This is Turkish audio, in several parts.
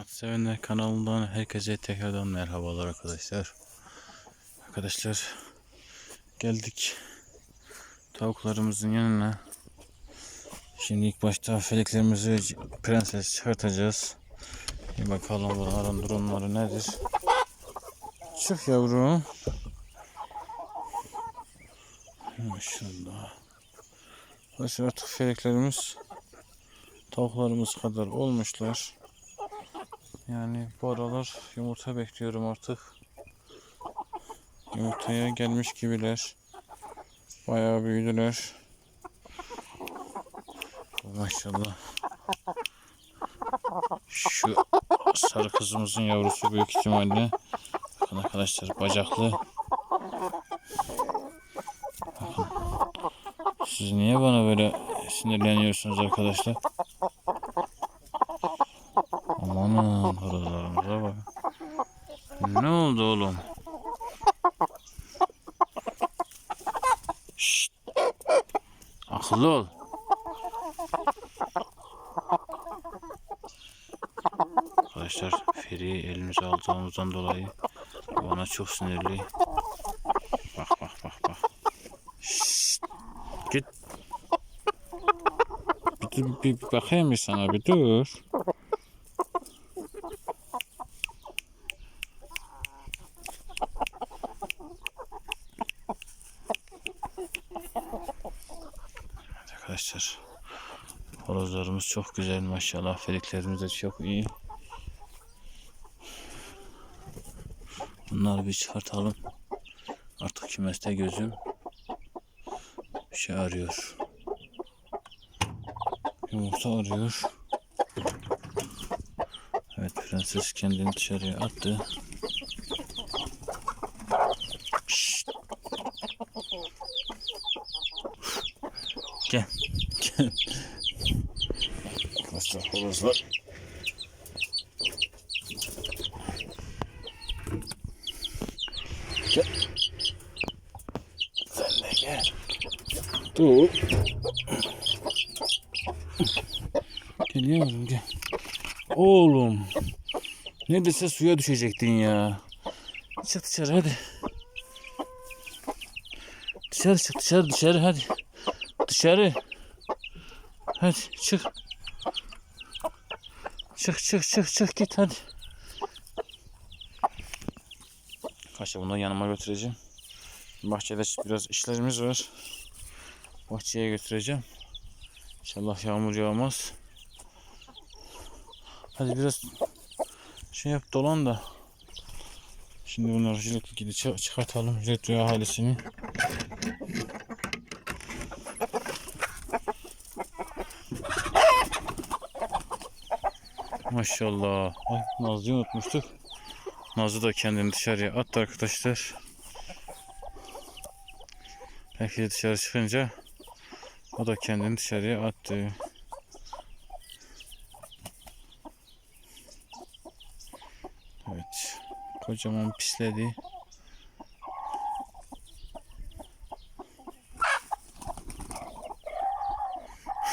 At Sevenler kanalından herkese tekrardan merhabalar arkadaşlar. Arkadaşlar geldik tavuklarımızın yanına. Şimdi ilk başta feleklerimizi prenses çıkartacağız. Bir bakalım bunların durumları nedir. Çık yavrum. Maşallah. Arkadaşlar artık feleklerimiz tavuklarımız kadar olmuşlar. Yani bu aralar yumurta bekliyorum artık. Yumurtaya gelmiş gibiler. Bayağı büyüdüler. Maşallah. Şu sarı kızımızın yavrusu büyük ihtimalle. Bakın arkadaşlar bacaklı. Bakın. Siz niye bana böyle sinirleniyorsunuz arkadaşlar? Amanın horozlarımıza bak. Ne oldu oğlum? Şşt. Akıllı ol. Arkadaşlar Feri'yi elimize aldığımızdan dolayı bana çok sinirli. Bak bak bak bak. Şşt. Git. Bir, bir, bir bakayım bir sana bir dur. Arkadaşlar horozlarımız çok güzel maşallah. Feliklerimiz de çok iyi. Bunları bir çıkartalım. Artık kümeste gözüm bir şey arıyor. Yumurta arıyor. Evet prenses kendini dışarıya attı. Şşt. Gel. Gel. Arkadaşlar horozlar. Gel. Sen de gel. Dur. Gel yavrum gel. Oğlum. Neredeyse suya düşecektin ya. Çık dışarı hadi. Dışarı çık dışarı dışarı hadi. Dışarı. Hadi çık. Çık çık çık çık git hadi. Kaşa bunu yanıma götüreceğim. Bahçede biraz işlerimiz var. Bahçeye götüreceğim. İnşallah yağmur yağmaz. Hadi biraz şey yap dolan da. Şimdi bunları jiletli gidi çı- çıkartalım. Jiletli ahalisini. Maşallah. Ay, Nazlı'yı unutmuştuk. Nazlı da kendini dışarıya attı arkadaşlar. De dışarı çıkınca o da kendini dışarıya attı. Evet. Kocaman pisledi.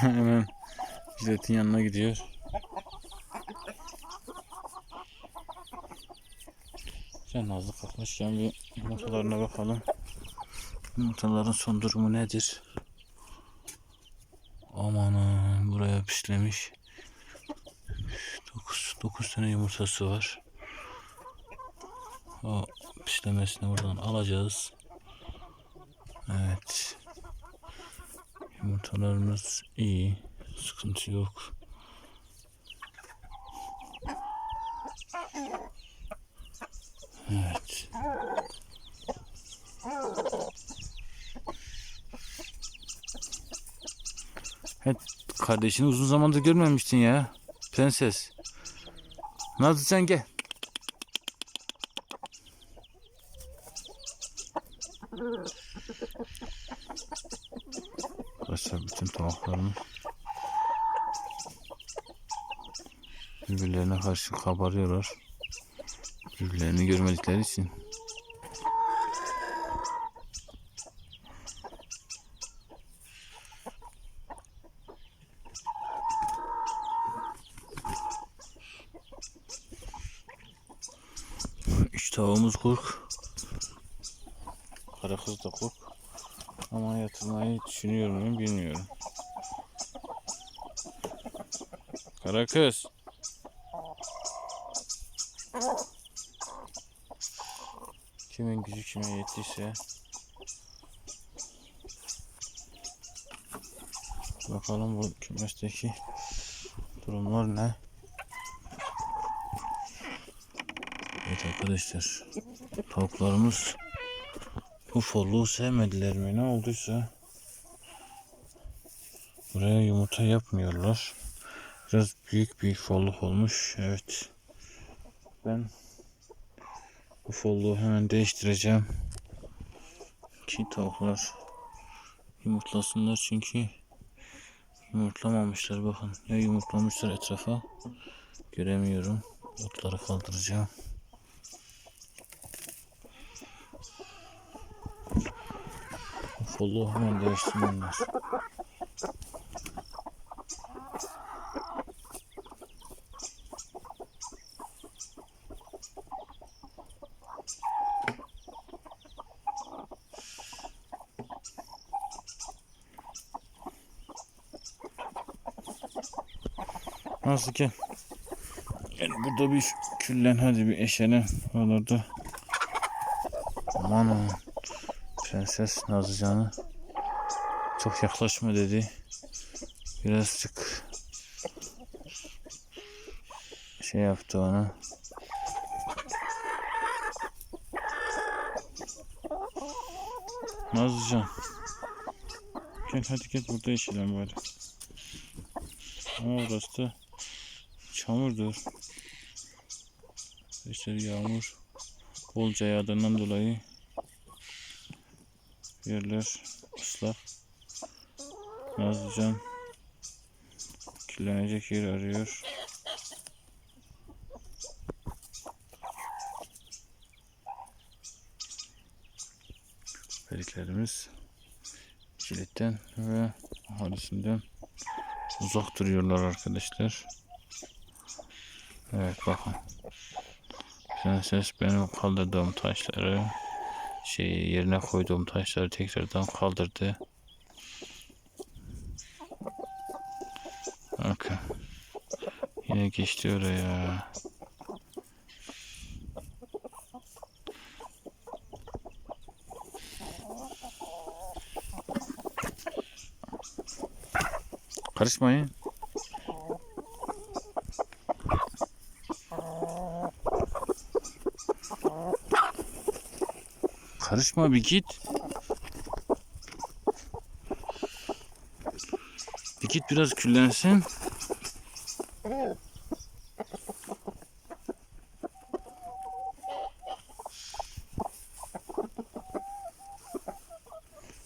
Hemen jiletin yanına gidiyor. Sen Nazlı kalkmışken bir yumurtalarına bakalım. Yumurtaların son durumu nedir? Amanın buraya pislemiş. 9, 9 tane yumurtası var. O pislemesini buradan alacağız. Evet. Yumurtalarımız iyi. Sıkıntı yok. Evet. Evet, kardeşini uzun zamandır görmemiştin ya. Prenses. Nazlı sen gel. Arkadaşlar bütün tavuklarımız birbirlerine karşı kabarıyorlar. Birbirlerini görmedikleri için. tavuğumuz kurk. Kara kız da kurk. Ama yatırmayı düşünüyor muyum bilmiyorum. Kara kız. Kimin gücü kime yettiyse. Bakalım bu kümesteki durumlar ne? Evet arkadaşlar. Tavuklarımız bu folluğu sevmediler mi ne olduysa buraya yumurta yapmıyorlar. Biraz büyük bir folluk olmuş. Evet. Ben bu folluğu hemen değiştireceğim. Ki tavuklar yumurtlasınlar çünkü yumurtlamamışlar bakın. Ya yumurtlamışlar etrafa göremiyorum. Otları kaldıracağım. Folluğu hemen değiştirmem. Nasıl ki? Yani burada bir küllen hadi bir eşene olurdu. Aman aman. Prenses Nazlıcan'ı çok yaklaşma dedi. Birazcık şey yaptı ona. Nazlıcan. Gel hadi gel burada yaşayalım bari. Ama orası da çamurdur. İşte yağmur bolca yağdığından dolayı yerler ıslak. Nazlıcan kirlenecek yer arıyor. Periklerimiz kilitten ve ahalisinden uzak duruyorlar arkadaşlar. Evet bakın. Prenses benim kaldırdığım taşları şey yerine koyduğum taşları tekrardan kaldırdı. Bakın. Yine geçti oraya. Karışmayın. Karışma bir git. Bir git biraz küllensin.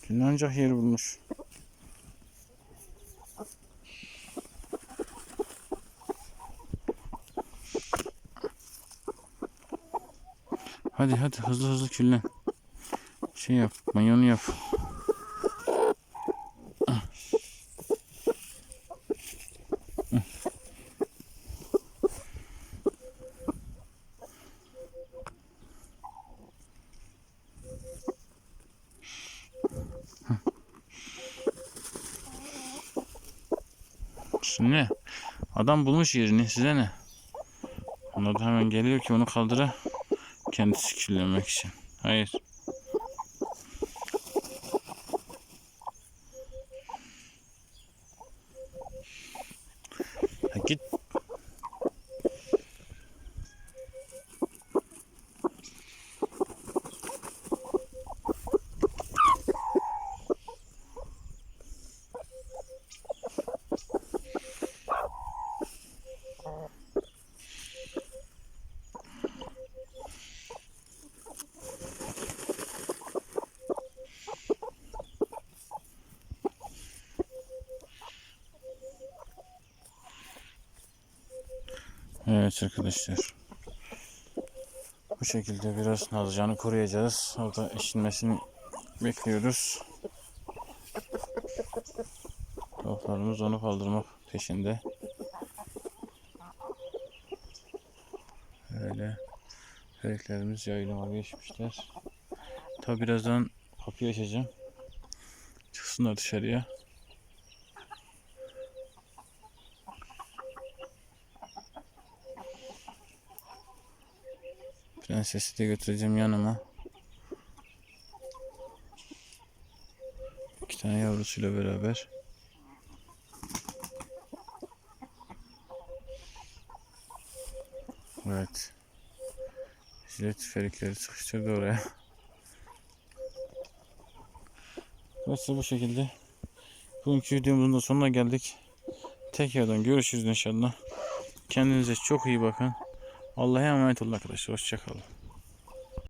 Küllenecek yer bulmuş. Hadi hadi hızlı hızlı küllen. Şey yap, manyonu yap. Ne? Adam bulmuş yerini size ne? Onlar da hemen geliyor ki onu kaldıra kendisi kirlenmek için. Hayır. Git. Evet arkadaşlar. Bu şekilde biraz Nazlıcan'ı koruyacağız. Orada eşinmesini bekliyoruz. Tavuklarımız onu kaldırmak peşinde. Öyle Feleklerimiz yaylama geçmişler. Tabi birazdan kapıyı açacağım. Çıksınlar dışarıya. Prensesi de götüreceğim yanıma. İki tane yavrusuyla beraber. Evet. Jilet ferikleri sıkıştırdı oraya. Evet bu şekilde. Bugünkü videomuzun da sonuna geldik. Tekrardan görüşürüz inşallah. Kendinize çok iyi bakın. Allah'a emanet olun arkadaşlar. Hoşçakalın.